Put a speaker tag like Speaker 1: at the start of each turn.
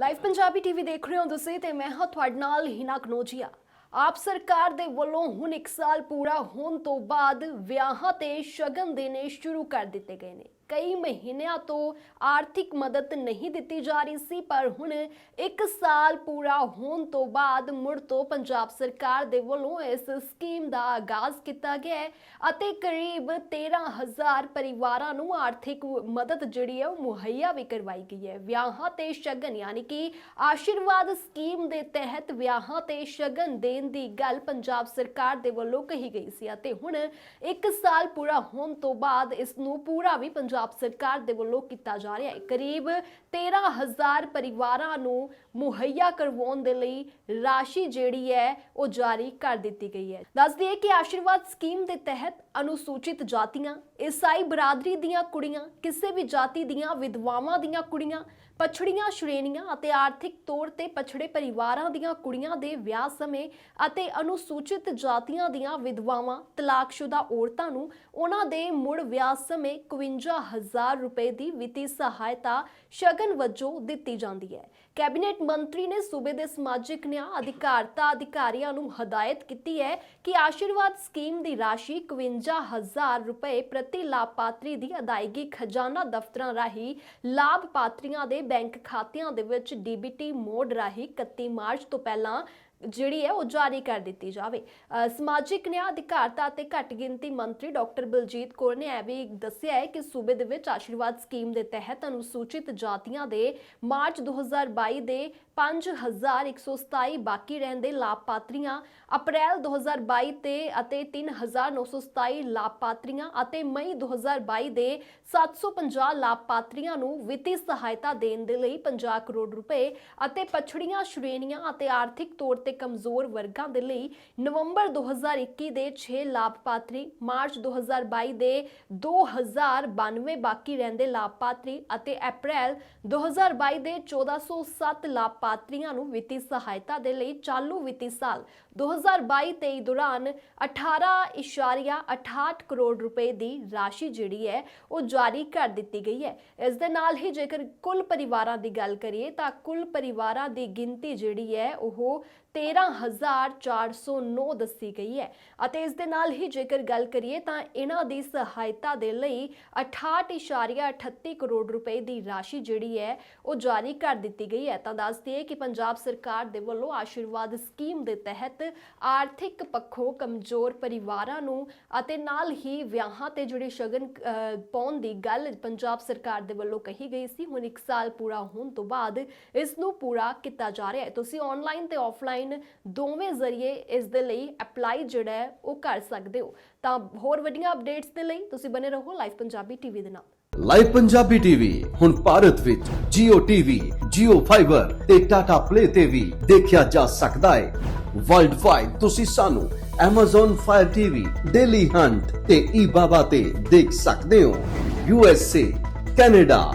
Speaker 1: Live Punjabi TV ਦੇਖ ਰਹੇ ਹੋ ਤੁਸੀਂ ਤੇ ਮੈਂ ਹਾਂ ਤੁਹਾਡੇ ਨਾਲ ਹਿਨਾ ਕਨੋਜੀਆ। ਆਪ ਸਰਕਾਰ ਦੇ ਵੱਲੋਂ ਹੁਣ 1 ਸਾਲ ਪੂਰਾ ਹੋਣ ਤੋਂ ਬਾਅਦ ਵਿਆਹਾਂ ਤੇ ਸ਼ਗਨ ਦੇਣੇ ਸ਼ੁਰੂ ਕਰ ਦਿੱਤੇ ਗਏ ਨੇ। ਕਈ ਮਹੀਨਿਆਂ ਤੋਂ ਆਰਥਿਕ ਮਦਦ ਨਹੀਂ ਦਿੱਤੀ ਜਾ ਰਹੀ ਸੀ, ਪਰ ਹੁਣ 1 ਸਾਲ ਪੂਰਾ ਹੋਣ ਤੋਂ ਬਾਅਦ ਮੁੜ ਤੋਂ ਪੰਜਾਬ ਸਰਕਾਰ ਦੇ ਵੱਲੋਂ ਇਸ ਸਕੀਮ ਦਾ ਆਗਾਜ਼ ਕੀਤਾ ਗਿਆ ਹੈ ਅਤੇ ਕਰੀਬ 13000 ਪਰਿਵਾਰਾਂ ਨੂੰ ਆਰਥਿਕ ਮਦਦ ਜਿਹੜੀ ਹੈ ਉਹ ਮੁਹੱਈਆ ਵੀ ਕਰਵਾਈ ਗਈ ਹੈ। ਵਿਆਹਾਂ ਤੇ ਸ਼ਗਨ ਯਾਨੀ ਕਿ ਆਸ਼ੀਰਵਾਦ ਸਕੀਮ ਦੇ ਤਹਿਤ ਵਿਆਹਾਂ ਤੇ ਸ਼ਗਨ ਦੇਣ ਦੀ ਗੱਲ ਪੰਜਾਬ ਸਰਕਾਰ ਦੇ ਵੱਲੋਂ ਕਹੀ ਗਈ ਸੀ ਅਤੇ ਹੁਣ 1 ਸਾਲ ਪੂਰਾ ਹੋਣ ਤੋਂ ਬਾਅਦ ਇਸ ਨੂੰ ਪੂਰਾ ਵੀ ਪੰਜਾਬ ਸਰਕਾਰ ਦੇ ਵੱਲੋਂ ਕੀਤਾ ਜਾ ਰਿਹਾ ਹੈ। ਕਰੀਬ 13000 ਪਰਿਵਾਰਾਂ ਨੂੰ ਮੁਹੱਈਆ ਕਰਵਾਉਣ ਦੇ ਲਈ ਰਾਸ਼ੀ ਜਿਹੜੀ ਹੈ, ਉਹ ਜਾਰੀ ਕਰ ਦਿੱਤੀ ਗਈ ਹੈ। ਦੱਸ ਦਈਏ ਕਿ ਆਸ਼ੀਰਵਾਦ ਸਕੀਮ ਦੇ ਤਹਿਤ ਅਨੁਸੂਚਿਤ ਜਾਤੀਆਂ, ਈਸਾਈ ਬਰਾਦਰੀ ਦੀਆਂ ਕੁੜੀਆਂ, ਕਿਸੇ ਵੀ ਜਾਤੀ ਦੀਆਂ ਵਿਧਵਾਵਾਂ ਦੀਆਂ ਕੁੜੀਆਂ, ਪਛੜੀਆਂ ਸ਼੍ਰੇਣੀਆਂ ਅਤੇ ਆਰਥਿਕ ਤੌਰ ਤੇ ਪਛੜੇ ਪਰਿਵਾਰਾਂ ਦੀਆਂ ਕੁੜੀਆਂ ਦੇ ਵਿਆਹ ਸਮੇਂ ਅਤੇ ਅਨੁਸੂਚਿਤ ਜਾਤੀਆਂ ਦੀਆਂ ਵਿਧਵਾਵਾਂ, ਤਲਾਕਸ਼ੁਦਾ ਔਰਤਾਂ ਨੂੰ ਉਹਨਾਂ ਦੇ ਮੁੜ ਵਿਆਹ ਸਮੇਂ 51000 ਰੁਪਏ ਦੀ ਵਿੱਤੀ ਸਹਾਇਤਾ ਸ਼ਗਨ ਵਜੋਂ ਦਿੱਤੀ ਜਾਂਦੀ ਹੈ। ਕੈਬਨਿਟ ਮੰਤਰੀ ਨੇ ਸੂਬੇ ਦੇ ਸਮਾਜਿਕ ਨਿਆਂ, ਅਧਿਕਾਰਤਾ ਅਧਿਕਾਰੀਆਂ ਨੂੰ ਹਦਾਇਤ ਕੀਤੀ ਹੈ ਕਿ ਆਸ਼ੀਰਵਾਦ ਸਕੀਮ ਦੀ ਰਾਸ਼ੀ 51000 ਰੁਪਏ ਪ੍ਰਤੀ ਲਾਭਪਾਤਰੀ ਦੀ ਅਦਾਇਗੀ ਖਜ਼ਾਨਾ ਦਫ਼ਤਰਾਂ ਰਾਹੀਂ ਲਾਭਪਾਤਰੀਆਂ ਦੇ ਬੈਂਕ ਖਾਤਿਆਂ ਦੇ ਵਿੱਚ ਡੀਬੀਟੀ ਮੋਡ ਰਾਹੀਂ 31 ਮਾਰਚ ਤੋਂ ਪਹਿਲਾਂ ਜਿਹੜੀ ਹੈ ਉਹ ਜਾਰੀ ਕਰ ਦਿੱਤੀ ਜਾਵੇ। ਸਮਾਜਿਕ ਨਿਆਂ ਅਧਿਕਾਰਤਾ ਅਤੇ ਘੱਟ ਗਿਣਤੀ ਮੰਤਰੀ ਡਾਕਟਰ ਬਲਜੀਤ ਕੌਰ ਨੇ ਇਹ ਵੀ ਦੱਸਿਆ ਹੈ ਕਿ ਸੂਬੇ ਦੇ ਵਿੱਚ ਆਸ਼ੀਰਵਾਦ ਸਕੀਮ ਦੇ ਤਹਿਤ ਅਨੁਸੂਚਿਤ ਜਾਤੀਆਂ ਦੇ ਮਾਰਚ 2022 ਦੇ 5127 ਬਾਕੀ ਰਹਿੰਦੇ ਲਾਭਪਾਤਰੀਆਂ, ਅਪ੍ਰੈਲ 2022 ਤੇ ਅਤੇ 3927 ਲਾਭਪਾਤਰੀਆਂ ਅਤੇ ਮਈ 2022 ਦੇ 750 ਲਾਭਪਾਤਰੀਆਂ ਨੂੰ ਵਿੱਤੀ ਸਹਾਇਤਾ ਦੇਣ ਦੇ ਲਈ 50 ਕਰੋੜ ਰੁਪਏ ਅਤੇ ਪਛੜੀਆਂ ਸ਼੍ਰੇਣੀਆਂ ਅਤੇ ਆਰਥਿਕ ਤੌਰ ਤੇ ਕਮਜ਼ੋਰ ਵਰਗਾਂ ਦੇ ਲਈ ਨਵੰਬਰ 2021 ਦੇ 6 ਲਾਭਪਾਤਰੀ, ਮਾਰਚ 2022 ਦੇ 2092 ਬਾਕੀ ਰਹਿੰਦੇ ਲਾਭਪਾਤਰੀ ਅਤੇ ਅਪ੍ਰੈਲ 2022 ਦੇ 1407 ਲਾਭਪਾਤਰੀਆਂ ਨੂੰ ਵਿੱਤੀ ਸਹਾਇਤਾ ਦੇ ਲਈ ਚਾਲੂ ਵਿੱਤੀ ਸਾਲ 2022-23 ਦੌਰਾਨ 18.68 ਕਰੋੜ ਰੁਪਏ ਦੀ ਰਾਸ਼ੀ ਜਿਹੜੀ ਹੈ, ਉਹ ਜਾਰੀ ਕਰ ਦਿੱਤੀ ਗਈ ਹੈ। ਇਸ ਦੇ ਨਾਲ ਹੀ ਜੇਕਰ ਕੁੱਲ ਪਰਿਵਾਰਾਂ ਦੀ ਗੱਲ ਕਰੀਏ ਤਾਂ ਕੁੱਲ ਪਰਿਵਾਰਾਂ ਦੀ ਗਿਣਤੀ ਜਿਹੜੀ ਹੈ, ਉਹ 13409 ਦੱਸੀ ਗਈ ਹੈ ਅਤੇ ਇਸ ਦੇ ਨਾਲ ਹੀ ਜੇਕਰ ਗੱਲ ਕਰੀਏ ਤਾਂ ਇਹਨਾਂ ਦੀ ਸਹਾਇਤਾ ਦੇ ਲਈ 68.38 ਕਰੋੜ ਰੁਪਏ ਦੀ ਰਾਸ਼ੀ ਜਿਹੜੀ ਹੈ ਉਹ ਜਾਰੀ ਕਰ ਦਿੱਤੀ ਗਈ ਹੈ। ਤਾਂ ਦੱਸ ਦਈਏ ਕਿ ਪੰਜਾਬ ਸਰਕਾਰ ਦੇ ਵੱਲੋਂ ਆਸ਼ੀਰਵਾਦ ਸਕੀਮ ਦੇ ਤਹਿਤ ਆਰਥਿਕ ਪੱਖੋਂ ਕਮਜ਼ੋਰ ਪਰਿਵਾਰਾਂ ਨੂੰ ਅਤੇ ਨਾਲ ਹੀ ਵਿਆਹਾਂ ਤੇ ਜਿਹੜੇ ਸ਼ਗਨ ਪਾਉਣ ਦੀ ਗੱਲ ਪੰਜਾਬ ਸਰਕਾਰ ਦੇ ਵੱਲੋਂ ਕਹੀ ਗਈ ਸੀ। ਹੁਣ 1 ਸਾਲ ਪੂਰਾ ਹੋਣ ਤੋਂ ਬਾਅਦ ਇਸ ਨੂੰ ਪੂਰਾ ਕੀਤਾ ਜਾ ਰਿਹਾ ਹੈ। ਤੁਸੀਂ ਆਨਲਾਈਨ ਤੇ ਆਫਲਾਈਨ ਦੋਵੇਂ ਜ਼ਰੀਏ ਇਸ ਦੇ ਲਈ ਅਪਲਾਈ ਜਿਹੜਾ ਹੈ ਉਹ ਕਰ ਸਕਦੇ ਹੋ। ਤਾਂ ਹੋਰ ਵੱਡੀਆਂ ਅਪਡੇਟਸ ਦੇ ਲਈ ਤੁਸੀਂ ਬਨੇ ਰਹੋ ਲਾਈਵ ਪੰਜਾਬੀ ਟੀਵੀ ਦੇ ਨਾਲ।
Speaker 2: ਲਾਈਵ ਪੰਜਾਬੀ ਟੀਵੀ ਹੁਣ ਭਾਰਤ ਵਿੱਚ Jio TV, Jio Fiber ਤੇ Tata Play ਤੇ ਵੀ ਦੇਖਿਆ ਜਾ ਸਕਦਾ ਹੈ। ਵਰਲਡ ਵਾਈਡ ਤੁਸੀਂ ਸਾਨੂੰ Amazon Fire TV, Daily Hunt ਤੇ eBaba ਤੇ ਦੇਖ ਸਕਦੇ ਹੋ। USA, Canada,